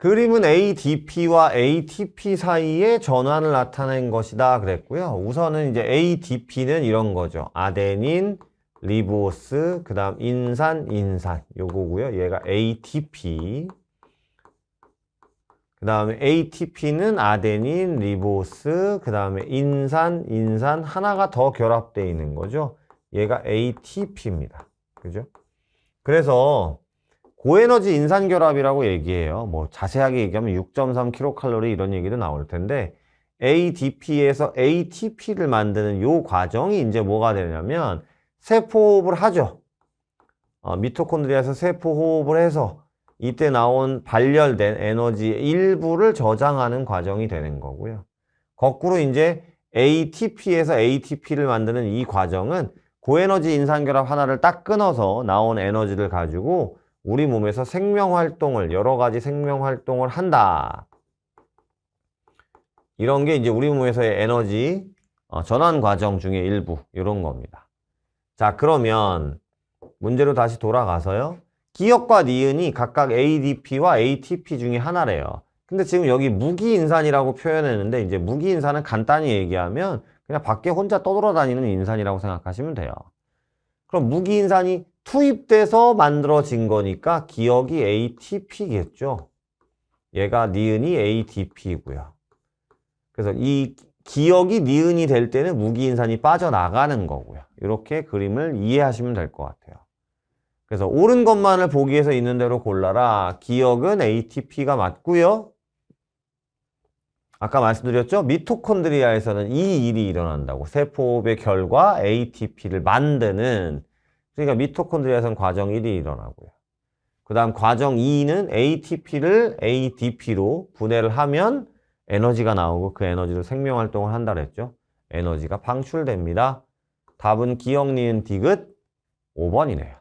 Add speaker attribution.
Speaker 1: 그림은 ADP와 ATP 사이의 전환을 나타낸 것이다 그랬고요. 우선은 이제 ADP는 이런 거죠. 아데닌, 리보스, 그 다음 인산, 인산 요거고요. 얘가 ATP 그 다음에 ATP는 아데닌, 리보스, 그 다음에 인산, 인산 하나가 더 결합되어 있는 거죠. 얘가 ATP입니다. 그죠? 그래서 고에너지 인산 결합이라고 얘기해요. 뭐 자세하게 얘기하면 6.3kcal 이런 얘기도 나올 텐데 ADP에서 ATP를 만드는 요 과정이 이제 뭐가 되냐면 세포 호흡을 하죠. 어, 미토콘드리아에서 세포 호흡을 해서 이때 나온 발열된 에너지의 일부를 저장하는 과정이 되는 거고요. 거꾸로 이제 ATP에서 ATP를 만드는 이 과정은 고에너지 인산결합 하나를 딱 끊어서 나온 에너지를 가지고 우리 몸에서 생명 활동을 여러 가지 생명 활동을 한다. 이런 게 이제 우리 몸에서의 에너지 어, 전환 과정 중의 일부 이런 겁니다. 자, 그러면 문제로 다시 돌아가서요. 기억과 니은이 각각 ADP와 ATP 중에 하나래요. 근데 지금 여기 무기인산이라고 표현했는데 이제 무기인산은 간단히 얘기하면 그냥 밖에 혼자 떠돌아다니는 인산이라고 생각하시면 돼요. 그럼 무기인산이 투입돼서 만들어진 거니까 기억이 ATP겠죠. 얘가 니은이 ADP고요. 그래서 이 기억이 니은이 될 때는 무기인산이 빠져나가는 거고요. 이렇게 그림을 이해하시면 될 것 같아요. 그래서 옳은 것만을 보기 위해서 있는 대로 골라라. 기억은 ATP가 맞고요. 아까 말씀드렸죠? 미토콘드리아에서는 이 일이 일어난다고. 세포의 결과 ATP를 만드는 그러니까 미토콘드리아에서는 과정 1이 일어나고요. 그 다음 과정 2는 ATP를 ADP로 분해를 하면 에너지가 나오고 그 에너지로 생명활동을 한다 그랬죠. 에너지가 방출됩니다. 답은 기억, 니은, 디귿 5번이네요.